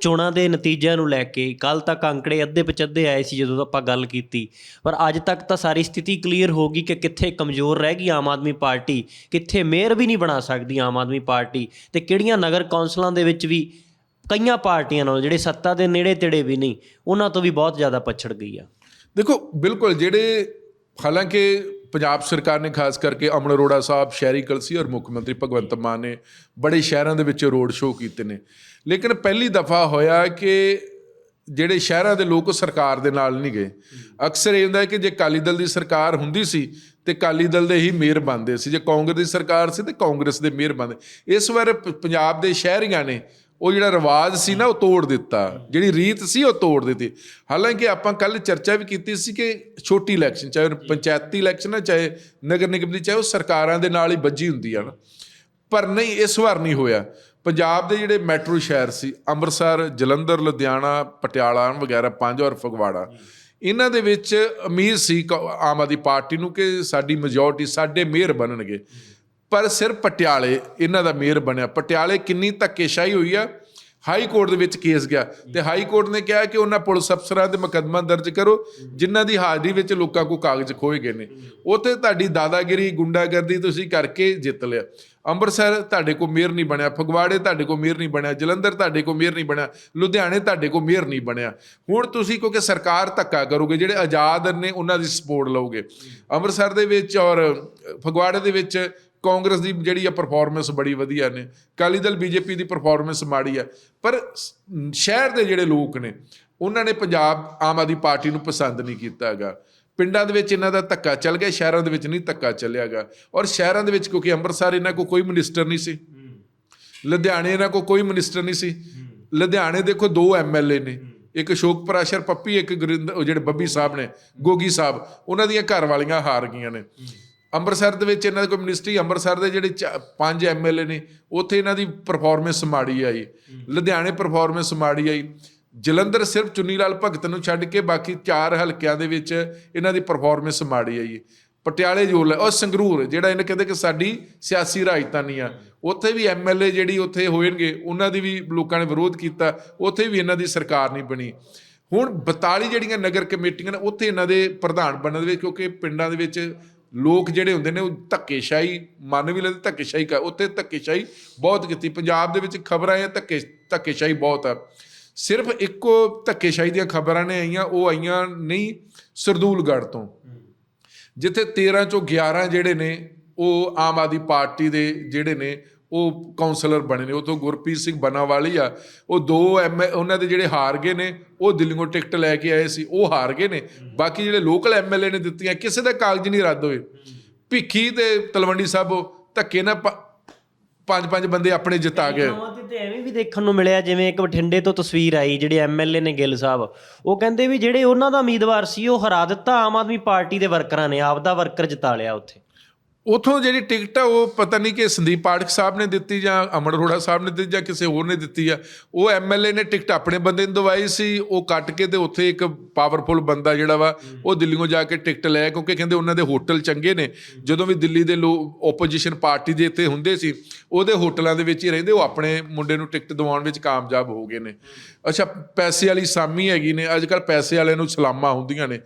ਚੋਣਾਂ ਦੇ ਨਤੀਜਿਆਂ ਨੂੰ ਲੈ ਕੇ ਕੱਲ ਤੱਕ ਅੰਕੜੇ ਅੱਧੇ ਪਚੱਧੇ ਆਏ ਸੀ ਜਦੋਂ ਆਪਾਂ ਗੱਲ ਕੀਤੀ। ਪਰ ਅੱਜ ਤੱਕ ਤਾਂ ਸਾਰੀ ਸਥਿਤੀ ਕਲੀਅਰ ਹੋ ਗਈ ਕਿ ਕਿੱਥੇ ਕਮਜ਼ੋਰ ਰਹਿ ਗਈ ਆਮ ਆਦਮੀ ਪਾਰਟੀ, ਕਿੱਥੇ ਮੇਅਰ ਵੀ ਨਹੀਂ ਬਣਾ ਸਕਦੀ ਆਮ ਆਦਮੀ ਪਾਰਟੀ ਤੇ ਕਿਹੜੀਆਂ ਨਗਰ ਕੌਂਸਲਾਂ ਦੇ ਵਿੱਚ ਵੀ ਕਈਆਂ ਪਾਰਟੀਆਂ ਨਾਲ ਜਿਹੜੇ ਸੱਤਾ ਦੇ ਨੇੜੇ ਤੇੜੇ ਵੀ ਨਹੀਂ, ਉਹਨਾਂ ਤੋਂ ਵੀ ਬਹੁਤ ਜ਼ਿਆਦਾ ਪਛੜ ਗਈ ਆ। ਦੇਖੋ, ਬਿਲਕੁਲ ਜਿਹੜੇ ਹਾਲਾਂਕਿ ਪੰਜਾਬ ਸਰਕਾਰ ਨੇ ਖਾਸ ਕਰਕੇ ਅਮਨ ਅਰੋੜਾ ਸਾਹਿਬ, ਸ਼ਹਿਰੀ ਕਲਸੀ ਔਰ ਮੁੱਖ ਮੰਤਰੀ ਭਗਵੰਤ ਮਾਨ ਨੇ ਬੜੇ ਸ਼ਹਿਰਾਂ ਦੇ ਵਿੱਚ ਰੋਡ ਸ਼ੋਅ ਕੀਤੇ ਨੇ। ਲੇਕਿਨ ਪਹਿਲੀ ਦਫਾ ਹੋਇਆ ਕਿ ਜਿਹੜੇ ਸ਼ਹਿਰਾਂ ਦੇ ਲੋਕ ਸਰਕਾਰ ਦੇ ਨਾਲ ਨਹੀਂ ਗਏ। ਅਕਸਰ ਇਹ ਹੁੰਦਾ ਕਿ ਜੇ ਕਾਲੀ ਦਲ ਦੀ ਸਰਕਾਰ ਹੁੰਦੀ ਸੀ, ਤੇ ਕਾਲੀ ਦਲ ਦੇ ਹੀ ਮੇਅਰ ਬਣਦੇ ਸੀ। ਜੇ ਕਾਂਗਰਸ ਦੀ ਸਰਕਾਰ ਸੀ, ਤੇ ਕਾਂਗਰਸ ਦੇ ਮੇਅਰ ਬਣਦੇ। ਇਸ ਵਾਰ ਪ- ਪੰਜਾਬ ਦੇ ਸ਼ਹਿਰੀਆਂ ਨੇ ਉਹ ਜਿਹੜਾ ਰਿਵਾਜ ਸੀ ਨਾ, ਉਹ ਤੋੜ ਦਿੱਤਾ। ਜਿਹੜੀ ਰੀਤ ਸੀ, ਉਹ ਤੋੜ ਦਿੱਤੀ। ਹਾਲਾਂਕਿ ਆਪਾਂ ਕੱਲ ਚਰਚਾ ਵੀ ਕੀਤੀ ਸੀ ਕਿ ਛੋਟੀ ਇਲੈਕਸ਼ਨ ਚਾਹੇ ਪੰਚਾਇਤੀ ਇਲੈਕਸ਼ਨ ਹੈ, ਚਾਹੇ ਨਗਰ ਨਿਗਮ ਦੀ, ਚਾਹੇ ਉਹ ਸਰਕਾਰਾਂ ਦੇ ਨਾਲ ਹੀ ਵੱਜੀ ਹੁੰਦੀ ਆ ਨਾ। ਪਰ ਨਹੀਂ, ਇਸ ਵਾਰ ਨਹੀਂ ਹੋਇਆ। ਪੰਜਾਬ ਦੇ ਜਿਹੜੇ ਮੈਟਰੋ ਸ਼ਹਿਰ ਸੀ, ਅੰਮ੍ਰਿਤਸਰ, ਜਲੰਧਰ, ਲੁਧਿਆਣਾ, ਪਟਿਆਲਾ ਵਗੈਰਾ, ਪੰਜ ਔਰ ਫਗਵਾੜਾ, ਇਹਨਾਂ ਦੇ ਵਿੱਚ ਉਮੀਦ ਸੀ ਕ- ਆਮ ਆਦਮੀ ਪਾਰਟੀ ਨੂੰ ਕਿ ਸਾਡੀ ਮੈਜੋਰਟੀ ਸਾਡੇ ਮੇਅਰ ਬਣਨਗੇ। ਪਰ ਸਿਰ ਪਟਿਆਲੇ, ਇਹਨਾਂ ਦਾ ਮੇਅਰ ਬਣਿਆ। ਪਟਿਆਲੇ ਕਿੰਨੀ ਧੱਕੇਸ਼ਾਹੀ ਹੋਈ ਆ। ਹਾਈ ਕੋਰਟ ਦੇ ਵਿੱਚ ਕੇਸ ਗਿਆ। ਤੇ ਹਾਈ ਕੋਰਟ ਨੇ ਕਿਹਾ ਕਿ ਉਹਨਾਂ ਪੁਲਿਸ ਅਫਸਰਾਂ ਦੇ ਮੁਕੱਦਮਾ ਦਰਜ ਕਰੋ, ਜਿਨ੍ਹਾਂ ਦੀ ਹਾਜ਼ਰੀ ਵਿੱਚ ਲੋਕਾਂ ਕੋ ਕਾਗਜ਼ ਖੋਏ ਗਏ ਨੇ। ਉੱਥੇ ਤੁਹਾਡੀ ਦਾਦਾਗਿਰੀ, ਗੁੰਡਾਗਰਦੀ ਤੁਸੀਂ ਕਰਕੇ ਜਿੱਤ ਲਿਆ। ਅੰਮ੍ਰਿਤਸਰ ਤੁਹਾਡੇ ਕੋ ਮੇਅਰ ਨਹੀਂ ਬਣਿਆ। ਫਗਵਾੜੇ ਤੁਹਾਡੇ ਕੋ ਮੇਅਰ ਨਹੀਂ ਬਣਿਆ। ਜਲੰਧਰ ਤੁਹਾਡੇ ਕੋ ਮੇਅਰ ਨਹੀਂ ਬਣਿਆ। ਲੁਧਿਆਣੇ ਤੁਹਾਡੇ ਕੋ ਮੇਅਰ ਨਹੀਂ ਬਣਿਆ। ਹੁਣ ਤੁਸੀਂ ਕਿਉਂਕਿ ਸਰਕਾਰ ਧੱਕਾ ਕਰੋਗੇ, ਜਿਹੜੇ ਆਜ਼ਾਦ ਨੇ ਉਹਨਾਂ ਦੀ ਸਪੋਰਟ ਲਓਗੇ। ਅੰਮ੍ਰਿਤਸਰ ਦੇ ਵਿੱਚ ਔਰ ਫਗਵਾੜੇ ਦੇ ਵਿੱਚ ਕਾਂਗਰਸ ਦੀ ਜਿਹੜੀ ਆ ਪਰਫਾਰਮੈਂਸ ਬੜੀ ਵਧੀਆ ਨੇ। ਅਕਾਲੀ ਦਲ ਬੀਜੇਪੀ ਦੀ ਪਰਫਾਰਮੈਂਸ ਮਾੜੀ ਆ। ਪਰ ਸ਼ਹਿਰ ਦੇ ਜਿਹੜੇ ਲੋਕ ਨੇ ਉਹਨਾਂ ਨੇ ਪੰਜਾਬ ਆਮ ਆਦਮੀ ਪਾਰਟੀ ਨੂੰ ਪਸੰਦ ਨਹੀਂ ਕੀਤਾ ਹੈਗਾ। ਪਿੰਡਾਂ ਦੇ ਵਿੱਚ ਇਹਨਾਂ ਦਾ ਧੱਕਾ ਚੱਲ ਗਿਆ ਸ਼ਹਿਰਾਂ ਦੇ ਵਿੱਚ ਨਹੀਂ ਧੱਕਾ ਚੱਲਿਆਗਾ ਔਰ ਸ਼ਹਿਰਾਂ ਦੇ ਵਿੱਚ ਕਿਉਂਕਿ ਅੰਮ੍ਰਿਤਸਰ ਇਹਨਾਂ ਕੋਲ ਕੋਈ ਮਿਨਿਸਟਰ ਨਹੀਂ ਸੀ। ਲੁਧਿਆਣੇ ਇਹਨਾਂ ਕੋਲ ਕੋਈ ਮਿਨਿਸਟਰ ਨਹੀਂ ਸੀ। ਲੁਧਿਆਣੇ ਦੇਖੋ ਦੋ ਐਮਐਲਏ ਨੇ। ਇੱਕ ਅਸ਼ੋਕ ਪਰਾਸ਼ਰ ਪੱਪੀ ਇੱਕ ਜਿਹੜੇ ਬੱਬੀ ਸਾਹਿਬ ਨੇ ਗੋਗੀ ਸਾਹਿਬ ਉਹਨਾਂ ਦੀਆਂ ਘਰ ਵਾਲੀਆਂ ਹਾਰ ਗਈਆਂ ਨੇ। ਅੰਮ੍ਰਿਤਸਰ ਦੇ ਵਿੱਚ ਇਹਨਾਂ ਦਾ ਕੋਈ ਮਿਨਿਸਟਰੀ ਅੰਮ੍ਰਿਤਸਰ ਦੇ ਜਿਹੜੇ ਪੰਜ ਐਮਐਲਏ ਨੇ ਉੱਥੇ ਇਹਨਾਂ ਦੀ ਪਰਫਾਰਮੈਂਸ ਮਾੜੀ ਆਈ। ਲੁਧਿਆਣੇ ਪਰਫਾਰਮੈਂਸ ਮਾੜੀ ਆਈ। ਜਲੰਧਰ ਸਿਰਫ ਚੁੰਨੀ ਲਾਲ ਭਗਤ ਨੂੰ ਛੱਡ ਕੇ ਬਾਕੀ ਚਾਰ ਹਲਕਿਆਂ ਦੇ ਵਿੱਚ ਇਹਨਾਂ ਦੀ ਪਰਫਾਰਮੈਂਸ ਮਾੜੀ ਆਈ। ਪਟਿਆਲੇ ਜੋ ਲੈ ਉਹ ਸੰਗਰੂਰ ਜਿਹੜਾ ਇਹਨੇ ਕਹਿੰਦੇ ਕਿ ਸਾਡੀ ਸਿਆਸੀ ਰਾਜਧਾਨੀ ਆ ਉੱਥੇ ਵੀ ਐਮਐਲਏ ਜਿਹੜੀ ਉੱਥੇ ਹੋਣਗੇ ਉਹਨਾਂ ਦੀ ਵੀ ਲੋਕਾਂ ਨੇ ਵਿਰੋਧ ਕੀਤਾ ਉੱਥੇ ਵੀ ਇਹਨਾਂ ਦੀ ਸਰਕਾਰ ਨਹੀਂ ਬਣੀ। ਹੁਣ 42 ਜਿਹੜੀਆਂ ਨਗਰ ਕਮੇਟੀਆਂ ਨੇ ਉੱਥੇ ਇਹਨਾਂ ਦੇ ਪ੍ਰਧਾਨ ਬਣਨ ਦੇ ਵਿੱਚ ਕਿਉਂਕਿ ਪਿੰਡਾਂ ਦੇ ਵਿੱਚ ਲੋਕ ਜਿਹੜੇ ਹੁੰਦੇ ਨੇ ਉਹ ਧੱਕੇਸ਼ਾਹੀ, ਮੰਨ ਵੀ ਲੈਂਦੇ ਧੱਕੇਸ਼ਾਹੀ ਕਰ, ਉੱਥੇ ਧੱਕੇਸ਼ਾਹੀ ਬਹੁਤ ਕੀਤੀ। ਪੰਜਾਬ ਦੇ ਵਿੱਚ ਖਬਰਾਂ ਇਹ ਧੱਕੇ, ਧੱਕੇਸ਼ਾਹੀ ਬਹੁਤ ਆ। ਸਿਰਫ ਇੱਕੋ ਧੱਕੇਸ਼ਾਹੀ ਦੀਆਂ ਖਬਰਾਂ ਨੇ ਆਈਆਂ, ਉਹ ਆਈਆਂ ਨਹੀਂ, ਸਰਦੂਲਗੜ੍ਹ ਤੋਂ। ਜਿੱਥੇ 13 ਚੋਂ 11 ਜਿਹੜੇ ਨੇ, ਉਹ ਆਮ ਆਦਮੀ ਪਾਰਟੀ ਦੇ ਜਿਹੜੇ ਨੇ ਉਹ ਕਾਉਂਸਲਰ ਬਣੇ ਨੇ ਉਹ ਤੋਂ ਗੁਰਪ੍ਰੀਤ ਸਿੰਘ ਬਨਾਵਾਲੀ ਆ। ਉਹ ਦੋ ਐਮ ਉਹਨਾਂ ਦੇ ਜਿਹੜੇ ਹਾਰ ਗਏ ਨੇ ਉਹ ਦਿੱਲੀੋਂ ਟਿਕਟ ਲੈ ਕੇ ਆਏ ਸੀ ਉਹ ਹਾਰ ਗਏ ਨੇ। ਬਾਕੀ ਜਿਹੜੇ ਲੋਕਲ ਐਮਐਲਏ ਨੇ ਦਿੱਤੀਆਂ ਕਿਸੇ ਦਾ ਕਾਗਜ਼ ਨਹੀਂ ਰੱਦ ਹੋਏ। ਭਿੱਖੀ ਤੇ ਤਲਵੰਡੀ ਸਾਹਿਬ ਧੱਕੇ ਨਾਲ ਪੰਜ ਪੰਜ ਬੰਦੇ ਆਪਣੇ ਜਿਤਾ ਗਏ। ਤੇ ਐਵੇਂ ਵੀ ਦੇਖਣ ਨੂੰ ਮਿਲਿਆ ਜਿਵੇਂ ਇੱਕ ਬਠਿੰਡੇ ਤੋਂ ਤਸਵੀਰ ਆਈ ਜਿਹੜੇ ਐਮਐਲਏ ਨੇ ਗਿੱਲ ਸਾਹਿਬ। ਉਹ ਕਹਿੰਦੇ ਵੀ ਜਿਹੜੇ ਉਹਨਾਂ ਦਾ ਉਮੀਦਵਾਰ ਸੀ ਉਹ ਹਰਾ ਦਿੱਤਾ ਆਮ ਆਦਮੀ ਪਾਰਟੀ ਦੇ ਵਰਕਰਾਂ ਨੇ ਆਪਦਾ ਵਰਕਰ ਜਿਤਾ ਲਿਆ ਉੱਥੇ। ਉਥੋਂ ਜਿਹੜੀ ਟਿਕਟ ਆ, ਉਹ ਪਤਾ ਨਹੀਂ ਕਿ ਸੰਦੀਪ ਪਾਠਕ ਸਾਹਿਬ ਨੇ ਦਿੱਤੀ ਜਾਂ ਅਮਰ ਅਰੋੜਾ ਸਾਹਿਬ ਨੇ ਦਿੱਤੀ ਜਾਂ ਕਿਸੇ ਹੋਰ ਨੇ ਦਿੱਤੀ ਆ। ਉਹ ਐਮਐਲਏ ਨੇ ਟਿਕਟ ਆਪਣੇ ਬੰਦੇ ਨੂੰ ਦਵਾਈ ਸੀ, ਉਹ ਕੱਟ ਕੇ ਤੇ ਉੱਥੇ ਇੱਕ ਪਾਵਰਫੁਲ ਬੰਦਾ ਜਿਹੜਾ ਵਾ, ਉਹ ਦਿੱਲੀੋਂ ਜਾ ਕੇ ਟਿਕਟ ਲੈ ਕਿਉਂਕਿ ਕਹਿੰਦੇ ਉਹਨਾਂ ਦੇ ਹੋਟਲ ਚੰਗੇ ਨੇ। ਜਦੋਂ ਵੀ ਦਿੱਲੀ ਦੇ ਲੋਕ ਆਪੋਜੀਸ਼ਨ ਪਾਰਟੀ ਦੇ ਇੱਥੇ ਹੁੰਦੇ ਸੀ, ਉਹਦੇ ਹੋਟਲਾਂ ਦੇ ਵਿੱਚ ਹੀ ਰਹਿੰਦੇ, ਉਹ ਆਪਣੇ ਮੁੰਡੇ ਨੂੰ ਟਿਕਟ ਦਿਵਾਉਣ ਵਿੱਚ ਕਾਮਯਾਬ ਹੋ ਗਏ ਨੇ। ਅੱਛਾ, ਪੈਸੇ ਵਾਲੀ ਸਾਮੀ ਹੈਗੀ ਨੇ, ਅੱਜ ਕੱਲ ਪੈਸੇ ਵਾਲਿਆਂ ਨੂੰ ਸਲਾਮਾਂ ਹੁੰਦੀਆਂ ਨੇ।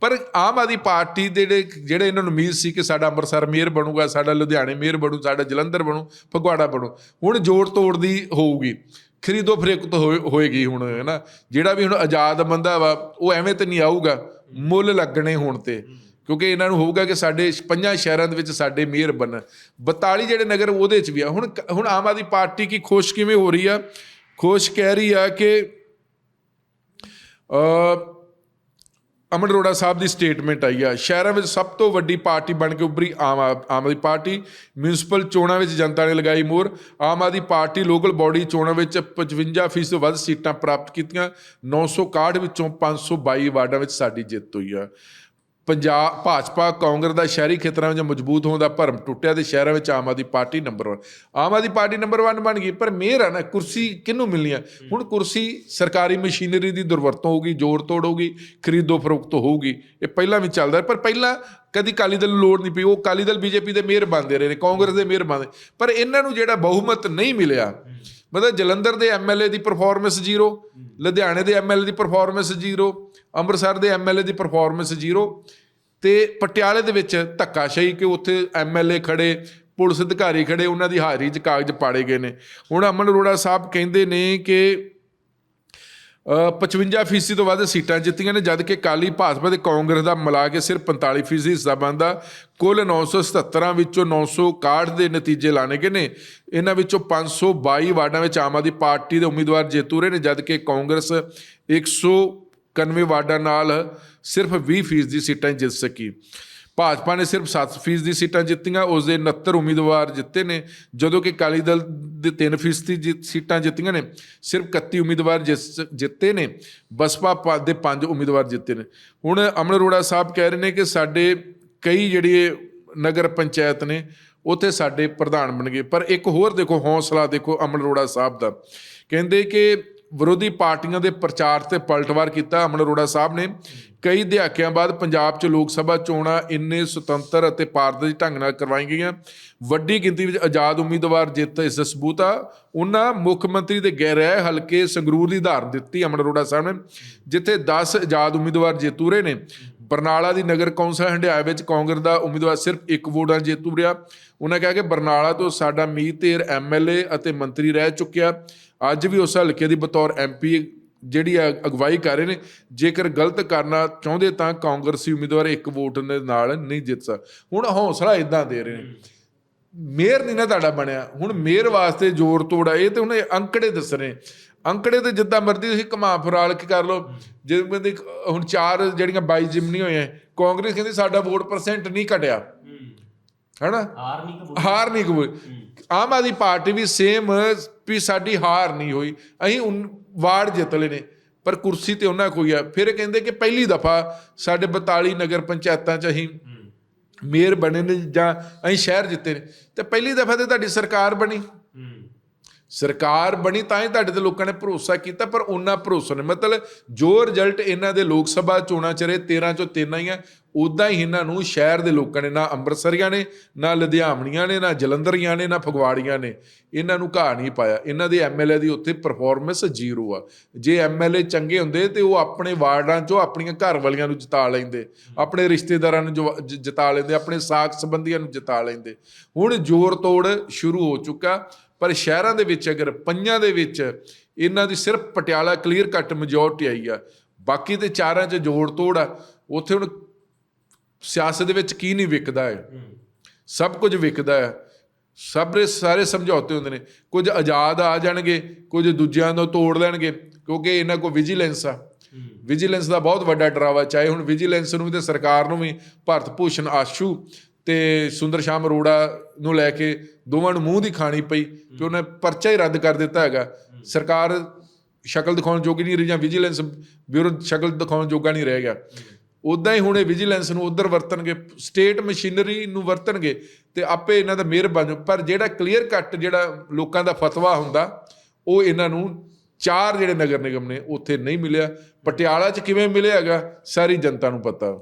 ਪਰ ਆਮ ਆਦਮੀ ਪਾਰਟੀ ਦੇ ਜਿਹੜੇ ਜਿਹੜੇ ਇਹਨਾਂ ਨੂੰ ਉਮੀਦ ਸੀ ਕਿ ਸਾਡਾ ਅੰਮ੍ਰਿਤਸਰ ਮੇਅਰ ਬਣੂਗਾ, ਸਾਡਾ ਲੁਧਿਆਣੇ ਮੇਅਰ ਬਣੂ, ਸਾਡਾ ਜਲੰਧਰ ਬਣੂ, ਫਗਵਾੜਾ ਬਣੂ, ਹੁਣ ਜੋੜ ਤੋੜ ਦੀ ਹੋਊਗੀ। ਖਰੀਦੋ ਫਰੇਕਤ ਹੋਏ- ਹੋਏਗੀ ਹੁਣ ਹੈ ਨਾ ਜਿਹੜਾ ਵੀ ਹੁਣ ਆਜ਼ਾਦ ਬੰਦਾ ਵਾ, ਉਹ ਐਵੇਂ ਤੇ ਨਹੀਂ ਆਊਗਾ। ਮੁੱਲ ਲੱਗਣੇ ਹੋਣ ਤੇ। ਕਿਉਂਕਿ ਇਹਨਾਂ ਨੂੰ ਹੋਊਗਾ ਕਿ ਸਾਡੇ ਪੰਜਾਂ ਸ਼ਹਿਰਾਂ ਦੇ ਵਿੱਚ ਸਾਡੇ ਮੇਅਰ ਬਣਨ। 42 ਜਿਹੜੇ ਨਗਰ ਉਹਦੇ ਚ ਵੀ ਆ। ਹੁਣ ਹੁਣ ਆਮ ਆਦਮੀ ਪਾਰਟੀ ਕੀ ਖੁਸ਼ ਕਿਵੇਂ ਹੋ ਰਹੀ ਆ? ਖੁਸ਼ ਕਹਿ ਰਹੀ ਆ ਕਿ ਅ ਅਮਨ ਅਰੋੜਾ ਸਾਹਿਬ ਦੀ ਸਟੇਟਮੈਂਟ ਆਈ ਆ, ਸ਼ਹਿਰਾਂ ਵਿੱਚ ਸਭ ਤੋਂ ਵੱਡੀ ਪਾਰਟੀ ਬਣ ਕੇ ਉੱਭਰੀ ਆਮ ਆ- ਆਮ ਆਦਮੀ ਪਾਰਟੀ ਮਿਊਨਿਸਪਲ ਚੋਣਾਂ ਵਿੱਚ ਜਨਤਾ ਨੇ ਲਗਾਈ ਮੋਹਰ, Aam Aadmi party local body ਚੋਣਾਂ ਵਿੱਚ 55% ਤੋਂ ਵੱਧ ਸੀਟਾਂ ਪ੍ਰਾਪਤ ਕੀਤੀਆਂ 961 ਵਿੱਚੋਂ 522 ਵਾਰਡਾਂ ਵਿੱਚ ਸਾਡੀ ਜਿੱਤ ਹੋਈ ਆ। ਪੰਜਾਬ ਭਾਜਪਾ ਕਾਂਗਰਸ ਦਾ ਸ਼ਹਿਰੀ ਖੇਤਰਾਂ ਵਿੱਚ ਮਜ਼ਬੂਤ ਹੋਣ ਦਾ ਭਰਮ ਟੁੱਟਿਆ ਤੇ ਸ਼ਹਿਰਾਂ ਵਿੱਚ Aam Aadmi party number 1 Aam Aadmi party number 1 ਬਣ ਗਈ ਪਰ ਮੇਅਰ ਆ ਨਾ ਕੁਰਸੀ ਕਿਹਨੂੰ ਮਿਲਣੀ ਆ? ਹੁਣ ਕੁਰਸੀ ਸਰਕਾਰੀ ਮਸ਼ੀਨਰੀ ਦੀ ਦੁਰਵਰਤੋਂ ਹੋਊਗੀ ਜੋੜ ਤੋੜ ਹੋਊਗੀ ਖਰੀਦੋ ਫਰੋਖਤ ਹੋਊਗੀ। ਇਹ ਪਹਿਲਾਂ ਵੀ ਚੱਲਦਾ ਪਰ ਪਹਿਲਾਂ ਕਦੀ ਕਾਲੀ ਦਲ ਨੂੰ ਲੋੜ ਨਹੀਂ ਪਈ ਉਹ ਕਾਲੀ ਦਲ ਬੀਜੇਪੀ ਦੇ ਮੇਅਰ ਬਣਦੇ ਰਹੇ ਨੇ ਕਾਂਗਰਸ ਦੇ ਮੇਅਰ ਬਣਦੇ। ਪਰ ਇਹਨਾਂ ਨੂੰ ਜਿਹੜਾ ਬਹੁਮਤ ਨਹੀਂ ਮਿਲਿਆ ਮਤਲਬ ਜਲੰਧਰ ਦੇ ਐਮਐਲਏ ਦੀ ਪਰਫਾਰਮੈਂਸ ਜ਼ੀਰੋ ਲੁਧਿਆਣੇ ਦੇ ਐਮਐਲਏ ਦੀ ਪਰਫਾਰਮੈਂਸ ਜ਼ੀਰੋ ਅੰਮ੍ਰਿਤਸਰ ਦੇ ਐਮਐਲਏ ਦੀ ਪਰਫਾਰਮੈਂਸ ਜ਼ੀਰੋ ਤੇ ਪਟਿਆਲੇ ਦੇ ਵਿੱਚ ਧੱਕਾਸ਼ਾਹੀ ਕਿ ਉੱਥੇ ਐਮਐਲਏ ਖੜੇ ਪੁਲਿਸ ਅਧਿਕਾਰੀ ਖੜੇ ਉਹਨਾਂ ਦੀ ਹਾਜ਼ਰੀ 'ਚ ਕਾਗਜ਼ ਪਾੜੇ ਗਏ ਨੇ। ਹੁਣ ਅਮਨ ਅਰੋੜਾ ਸਾਹਿਬ ਕਹਿੰਦੇ ਨੇ ਕਿ 55 ਫੀਸਦੀ ਤੋਂ ਵੱਧ ਸੀਟਾਂ ਜਿੱਤੀਆਂ ਨੇ ਜਦ ਕਿ ਕਾਲੀ ਭਾਜਪਾ ਤੇ ਕਾਂਗਰਸ ਦਾ ਮਿਲਾ ਕੇ ਸਿਰਫ 45 ਫੀਸਦੀ ਹਿੱਸਾ ਬਣਦਾ। ਕੁੱਲ 977 ਵਿੱਚੋਂ 961 ਦੇ ਨਤੀਜੇ ਲਾਣੇ ਗਏ ਨੇ। ਇਹਨਾਂ ਵਿੱਚੋਂ 522 ਵਾਰਡਾਂ ਵਿੱਚ ਆਮ ਆਦਮੀ ਪਾਰਟੀ ਦੇ ਉਮੀਦਵਾਰ ਜੇਤੂ ਰਹੇ ਨੇ ਜਦ ਕਿ ਕਾਂਗਰਸ 191 ਵਾਰਡਾਂ ਨਾਲ ਸਿਰਫ 20 ਫੀਸਦੀ ਸੀਟਾਂ ਜਿੱਤ ਸਕੀ। ਭਾਜਪਾ ਨੇ ਸਿਰਫ 7 ਫੀਸਦੀ ਸੀਟਾਂ ਜਿੱਤੀਆਂ, ਉਸ ਦੇ 69 ਉਮੀਦਵਾਰ ਜਿੱਤੇ ਨੇ। ਜਦੋਂ ਕਿ ਅਕਾਲੀ ਦਲ ਦੇ 3 ਫੀਸਦੀ ਜਿ- ਸੀਟਾਂ ਜਿੱਤੀਆਂ ਨੇ, ਸਿਰਫ 31 ਉਮੀਦਵਾਰ ਜਿਸ- ਜਿੱਤੇ ਨੇ, ਬਸਪਾ ਦੇ 5 ਉਮੀਦਵਾਰ ਜਿੱਤੇ ਨੇ। ਹੁਣ ਅਮਨ ਅਰੋੜਾ ਸਾਹਿਬ ਕਹਿ ਰਹੇ ਨੇ ਕਿ ਸਾਡੇ ਕਈ ਜਿਹੜੇ ਨਗਰ ਪੰਚਾਇਤ ਨੇ, ਉੱਥੇ ਸਾਡੇ ਪ੍ਰਧਾਨ ਬਣ ਗਏ। ਪਰ ਇੱਕ ਹੋਰ ਦੇਖੋ, ਹੌਸਲਾ ਦੇਖੋ ਅਮਨ ਅਰੋੜਾ ਸਾਹਿਬ ਦਾ। ਕਹਿੰਦੇ ਕਿ ਵਿਰੋਧੀ ਪਾਰਟੀਆਂ ਦੇ ਪ੍ਰਚਾਰ ਤੇ ਪਲਟਵਾਰ ਕੀਤਾ ਅਮਨ ਅਰੋੜਾ ਸਾਹਿਬ ਨੇ। ਕਈ ਦਹਾਕਿਆਂ ਬਾਅਦ ਪੰਜਾਬ 'ਚ ਲੋਕ ਸਭਾ ਚੋਣਾਂ ਇੰਨੇ ਸੁਤੰਤਰ ਅਤੇ ਪਾਰਦਰਸ਼ੀ ਢੰਗ ਨਾਲ ਕਰਵਾਈਆਂ ਗਈਆਂ। ਵੱਡੀ ਗਿਣਤੀ ਵਿੱਚ ਆਜ਼ਾਦ ਉਮੀਦਵਾਰ ਜਿੱਤ ਇਸ ਦਾ ਸਬੂਤ ਆ। ਉਹਨਾਂ ਮੁੱਖ ਮੰਤਰੀ ਦੇ ਗੈਰਹਿ ਹਲਕੇ ਸੰਗਰੂਰ ਦੀ ਉਦਾਹਰਨ ਦਿੱਤੀ ਅਮਨ ਅਰੋੜਾ ਸਾਹਿਬ ਨੇ, ਜਿੱਥੇ 10 ਆਜ਼ਾਦ ਉਮੀਦਵਾਰ ਜਿੱਤੂ ਰਹੇ ਨੇ। ਬਰਨਾਲਾ ਦੀ ਨਗਰ ਕੌਂਸਲ ਹੰਡਿਆਏ ਵਿੱਚ ਕਾਂਗਰਸ ਦਾ ਉਮੀਦਵਾਰ ਸਿਰਫ ਇੱਕ ਵੋਟ ਨਾਲ ਜੇਤੂ ਰਿਹਾ। ਉਹਨਾਂ ਕਿਹਾ ਕਿ ਬਰਨਾਲਾ ਤੋਂ ਸਾਡਾ ਮੀਤ ਧੇਰ ਐਮਐਲਏ ਅਤੇ ਮੰਤਰੀ ਰਹਿ ਚੁੱਕਿਆ। ਅੱਜ ਵੀ ਉਸ ਹਲਕੇ ਦੀ ਬਤੌਰ ਐਮਪੀ ਜਿਹੜੀ ਆ ਅਗਵਾਈ ਕਰ ਰਹੇ ਨੇ। ਜੇਕਰ ਗਲਤ ਕਰਨਾ ਚਾਹੁੰਦੇ ਤਾਂ ਕਾਂਗਰਸੀ ਉਮੀਦਵਾਰ ਇੱਕ ਵੋਟ ਦੇ ਨਾਲ ਨਹੀਂ ਜਿੱਤ ਸਕ। ਹੁਣ ਹੌਸਲਾ ਇਦਾਂ ਦੇ ਰਹੇ ਨੇ। ਮੇਅਰ ਨਹੀਂ ਨਾ ਤੁਹਾਡਾ ਬਣਿਆ। ਹੁਣ ਮੇਅਰ ਵਾਸਤੇ ਜ਼ੋਰ ਤੋੜਾ ਇਹ ਤੇ ਉਹਨੇ ਅੰਕੜੇ ਦੱਸ ਰਹੇ ਅੰਕੜੇ ਤੇ ਜਿੱਦਾਂ ਮਰਜ਼ੀ ਤੁਸੀਂ ਘੁਮਾ ਫਿਰਾਲ ਕੇ ਕਰ ਲਓ। ਜਿਵੇਂ ਦੀ ਹੁਣ ਚਾਰ ਜਿਹੜੀਆਂ 22 ਜਿਮਨੀ ਹੋਈਆਂ ਕਾਂਗਰਸ ਕਹਿੰਦੀ ਸਾਡਾ ਵੋਟ ਪਰਸੈਂਟ ਨਹੀਂ ਘਟਿਆ। ਹੈਨਾ? ਹਾਰ ਨਹੀਂ ਕਬੂਲ। ਹਾਰ ਨਹੀਂ ਕੋਈ ਆਮ ਆਦਮੀ ਪਾਰਟੀ ਵੀ ਸੇਮ ਵੀ ਸਾਡੀ ਹਾਰ ਨਹੀਂ ਹੋਈ। ਅਸੀਂ ਵਾਰਡ ਜਿੱਤ ਲਏ ਨੇ ਪਰ ਕੁਰਸੀ ਤੇ ਉਹਨਾਂ ਕੋਈ ਆ। ਫਿਰ ਕਹਿੰਦੇ ਕਿ ਪਹਿਲੀ ਦਫਾ ਸਾਡੇ 42 ਨਗਰ ਪੰਚਾਇਤਾਂ ਚ ਅਸੀਂ ਮੇਅਰ ਬਣੇ ਨੇ ਜਾਂ ਅਸੀਂ ਸ਼ਹਿਰ ਜਿੱਤੇ ਨੇ। ਤੇ ਪਹਿਲੀ ਦਫਾ ਤੇ ਤੁਹਾਡੀ ਸਰਕਾਰ ਬਣੀ। ਸਰਕਾਰ ਬਣੀ ਤਾਂ ਹੀ ਤੁਹਾਡੇ ਤੇ ਲੋਕਾਂ ਨੇ ਭਰੋਸਾ ਕੀਤਾ, ਪਰ ਉਹਨਾਂ ਭਰੋਸਾ ਨਹੀਂ। ਮਤਲਬ ਜੋ ਰਿਜ਼ਲਟ ਇਹਨਾਂ ਦੇ ਲੋਕ ਸਭਾ ਚੋਣਾਂ ਚ ਰਹੇ 13 ਚੋਂ 3 ਆ ਉਦਾਂ ਹੀ ਇਹਨਾਂ ਨੂੰ ਸ਼ਹਿਰ ਦੇ ਲੋਕਾਂ ਨੇ ਨਾ ਅੰਮ੍ਰਿਤਸਰੀਆਂ ਨੇ, ਨਾ ਲੁਧਿਆਣੀਆਂ ਨੇ, ਨਾ ਜਲੰਧਰੀਆਂ ਨੇ, ਨਾ ਫਗਵਾੜੀਆਂ ਨੇ, ਇਹਨਾਂ ਨੂੰ ਘਾ ਨਹੀਂ ਪਾਇਆ। ਇਹਨਾਂ ਦੇ ਐਮਐਲਏ ਦੀ ਉੱਥੇ ਪਰਫਾਰਮੈਂਸ ਜ਼ੀਰੋ ਆ। ਜੇ ਐਮਐਲਏ ਚੰਗੇ ਹੁੰਦੇ ਤੇ ਉਹ ਆਪਣੇ ਵਾਰਡਾਂ 'ਚੋਂ ਆਪਣੀਆਂ ਘਰ ਵਾਲੀਆਂ ਨੂੰ ਜਿਤਾ ਲੈਂਦੇ, ਆਪਣੇ ਰਿਸ਼ਤੇਦਾਰਾਂ ਨੂੰ ਜਵਾ- ਜ- ਜਿਤਾ ਲੈਂਦੇ, ਆਪਣੇ ਸਾਕ ਸੰਬੰਧੀਆਂ ਨੂੰ ਜਿਤਾ ਲੈਂਦੇ। ਹੁਣ ਜ਼ੋਰ ਤੋੜ ਸ਼ੁਰੂ ਹੋ ਚੁੱਕਾ। ਪਰ ਸ਼ਹਿਰਾਂ ਦੇ ਵਿੱਚ ਅਗਰ ਪੰਜਾਂ ਦੇ ਵਿੱਚ ਇਹਨਾਂ ਦੀ ਸਿਰਫ ਪਟਿਆਲਾ ਕਲੀਅਰ ਕੱਟ ਮੈਜੋਰਟੀ ਆਈ ਆ ਬਾਕੀ ਤੇ ਚਾਰਾਂ 'ਚ ਜੋੜ ਤੋੜ ਆ ਉੱਥੇ ਹੁਣ ਸਿਆਸਤ ਦੇ ਵਿੱਚ ਕੀ ਨਹੀਂ ਵਿਕਦਾ ਹੈ? ਸਭ ਕੁਝ ਵਿਕਦਾ ਹੈ। ਸਭ ਦੇ ਸਾਰੇ ਸਮਝੌਤੇ ਹੁੰਦੇ ਨੇ ਕੁਝ ਆਜ਼ਾਦ ਆ ਜਾਣਗੇ ਕੁਝ ਦੂਜਿਆਂ ਨੂੰ ਤੋੜ ਲੈਣਗੇ ਕਿਉਂਕਿ ਇਹਨਾਂ ਕੋਲ ਵਿਜੀਲੈਂਸ ਆ। ਵਿਜੀਲੈਂਸ ਦਾ ਬਹੁਤ ਵੱਡਾ ਡਰਾਵਾ ਚਾਹੇ ਹੁਣ ਵਿਜੀਲੈਂਸ ਨੂੰ ਵੀ ਤੇ ਸਰਕਾਰ ਨੂੰ ਵੀ ਭਾਰਤ ਭੂਸ਼ਣ ਆਸ਼ੂ ਤੇ ਸੁੰਦਰ ਸ਼ਾਮ ਅਰੋੜਾ ਨੂੰ ਲੈ ਕੇ ਦੋਵਾਂ ਨੂੰ ਮੂੰਹ ਦੀ ਖਾਣੀ ਪਈ ਕਿ ਉਹਨੇ ਪਰਚਾ ਹੀ ਰੱਦ ਕਰ ਦਿੱਤਾ ਹੈਗਾ। ਸਰਕਾਰ ਸ਼ਕਲ ਦਿਖਾਉਣ ਜੋਗੀ ਨਹੀਂ ਰਹੀ ਜਾਂ ਵਿਜੀਲੈਂਸ ਬਿਊਰੋ ਸ਼ਕਲ ਦਿਖਾਉਣ ਜੋਗਾ ਨਹੀਂ ਰਹਿ ਗਿਆ। ਉਦਾਂ ਹੀ ਹੁਣ ਇਹ ਵਿਜੀਲੈਂਸ ਨੂੰ ਉਧਰ ਵਰਤਣਗੇ ਸਟੇਟ ਮਸ਼ੀਨਰੀ ਨੂੰ ਵਰਤਣਗੇ ਤੇ ਆਪੇ ਇਹਨਾਂ ਦਾ ਮੇਅਰ ਬਣ ਜਾਊ। ਪਰ ਜਿਹੜਾ ਕਲੀਅਰ ਕੱਟ ਜਿਹੜਾ ਲੋਕਾਂ ਦਾ ਫਤਵਾ ਹੁੰਦਾ, ਉਹ ਇਹਨਾਂ ਨੂੰ ਚਾਰ ਜਿਹੜੇ ਨਗਰ ਨਿਗਮ ਨੇ, ਉੱਥੇ ਨਹੀਂ ਮਿਲਿਆ। ਪਟਿਆਲਾ 'ਚ ਕਿਵੇਂ ਮਿਲਿਆ ਹੈਗਾ, ਸਾਰੀ ਜਨਤਾ ਨੂੰ ਪਤਾ।